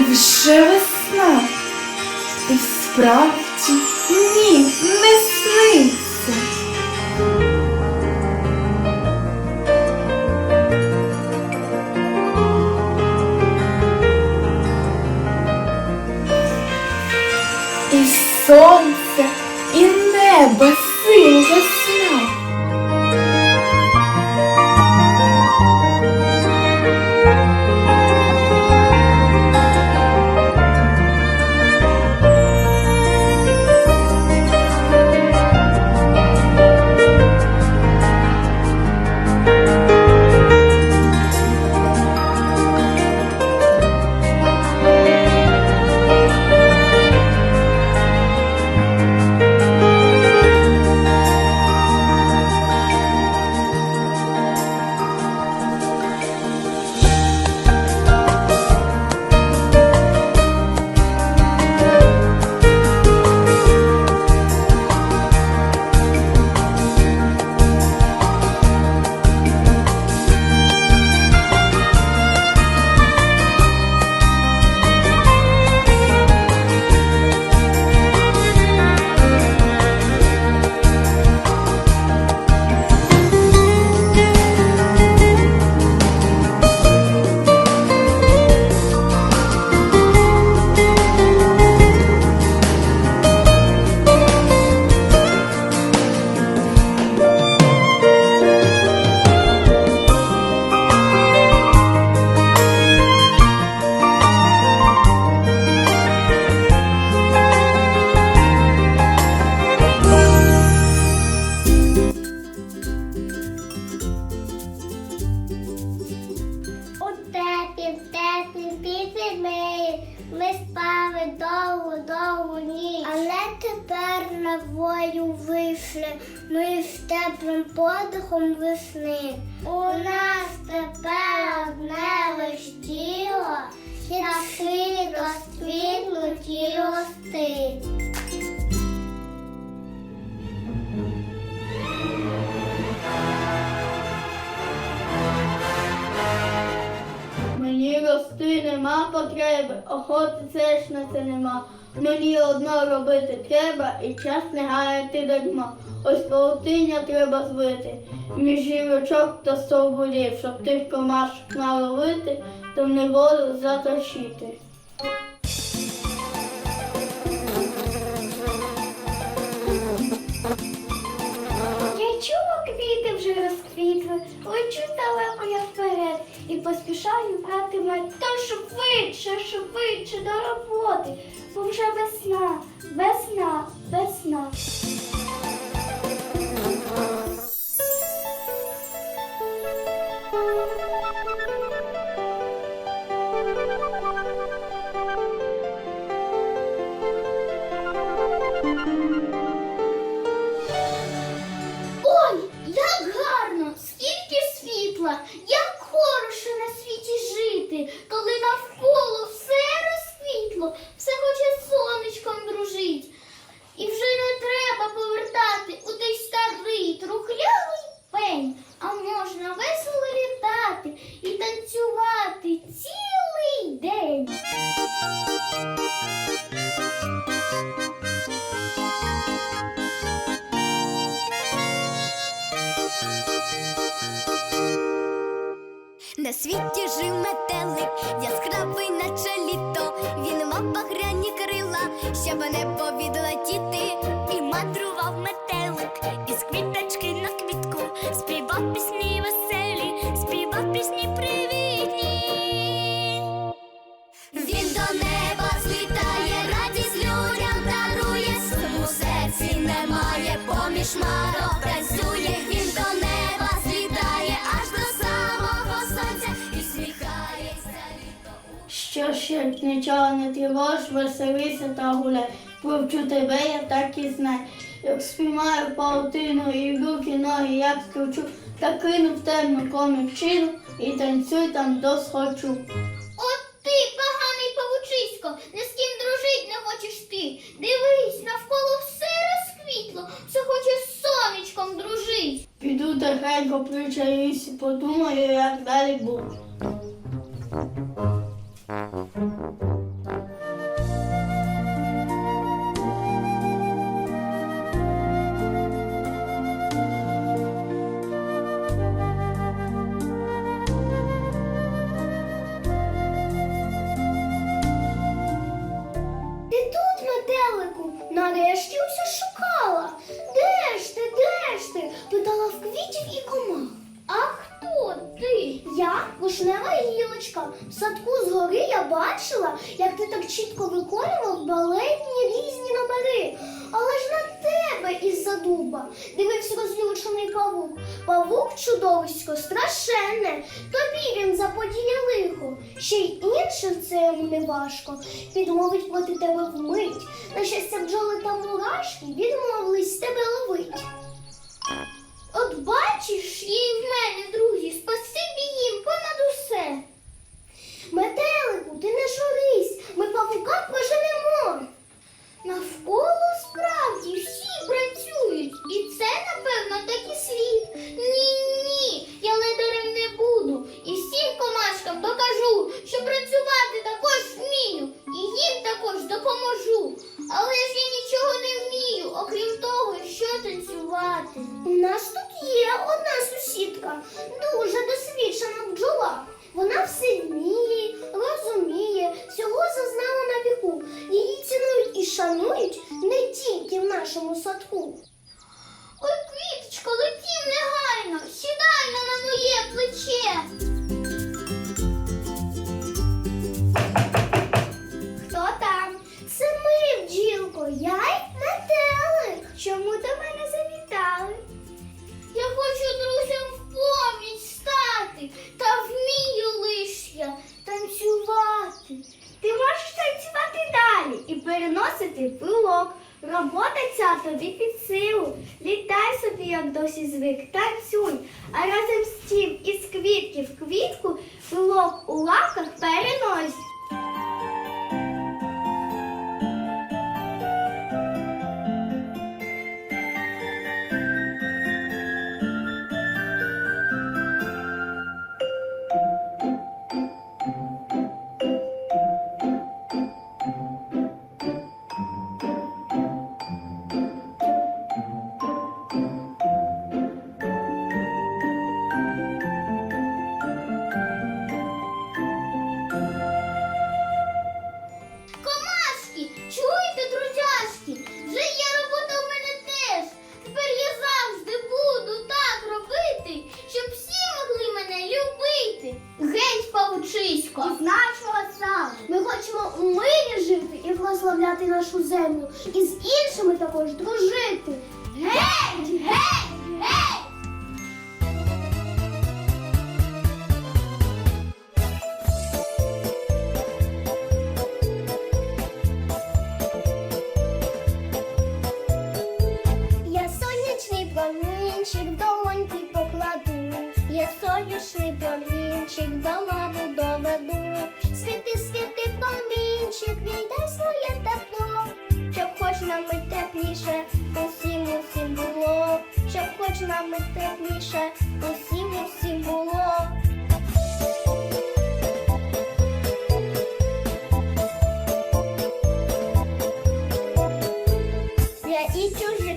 Невже весна? Теплим подихом весни. У нас тепер одне лиш тіло, та світло, світло тіло стить. Мені рости нема потреби, охоти теж на це нема. Мені одно робити треба і час не гаяти дарма. Ось паутиння треба звити, між гілочок та стовбурів, щоб тих комашок наловити, то в неволю затащити. Я чула, квіти вже розквітли, вперед і поспішаю брати мед. Та швидше, швидше до роботи, бо вже весна, весна, весна. Коли навколо Що як нічого не тривож, веселися та гуляй. Повчу тебе, я так і знай. Як спіймаю паутину і руки ноги, як скручу, та кину в темну комірчину і танцюй там до схочу. От ти, поганий павучисько, ні з ким дружить не хочеш ти. Дивись, навколо все розквітло, все хоче з сонечком дружить. Піду тихенько причаюсь, подумаю, як далі буде. Вишнева гілочка. В садку згори я бачила, як ти так чітко виконував балетні різні номери. Але ж на тебе із-за дуба дивився розлючений павук. Павук чудовисько страшенне. Тобі він заподіє лихо. Ще й іншим це йому не важко. Підмовить проти тебе вмить. На щастя, бджоли та мурашки відмовились тебе ловить. От бачиш, є й в мене, друзі, спасибі їм понад усе. Метелику, ти не журись, ми павука поженемо. Навколо справді всі працюють, і це, бджілко, я й метелик. Чому до мене завітали? Я хочу друзям в поміч стати, та вмію лиш я танцювати. Ти можеш танцювати далі і переносити пилок. Робота ця тобі під силу. Літай собі, як досі звик, танцюй. А разом з тим із квітки в квітку пилок у лапках перенось. Промінчик до ладу доведу. Світи, світи, промінчик, віддай своє тепло, щоб хоч нам і тепліше, усім усім було, щоб хоч нам і тепліше, усім усім було. Я і чужих,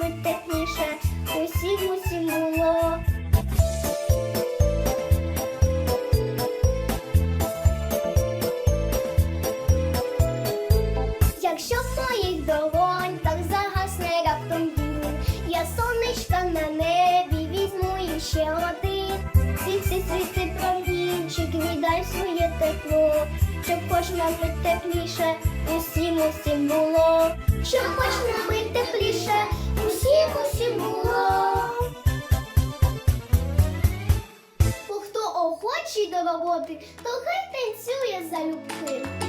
хоч тепліше, усім усім було. Якщо в моїх долоньках загасне раптом дім, я сонечка на небі візьму і ще один. Світи, світи, промінчик, віддай своє тепло, щоб нам і тепліше, усім усім було, щоб нам і тепліше, усім усім було. Бо хто охочий до роботи, то хай танцює залюбки.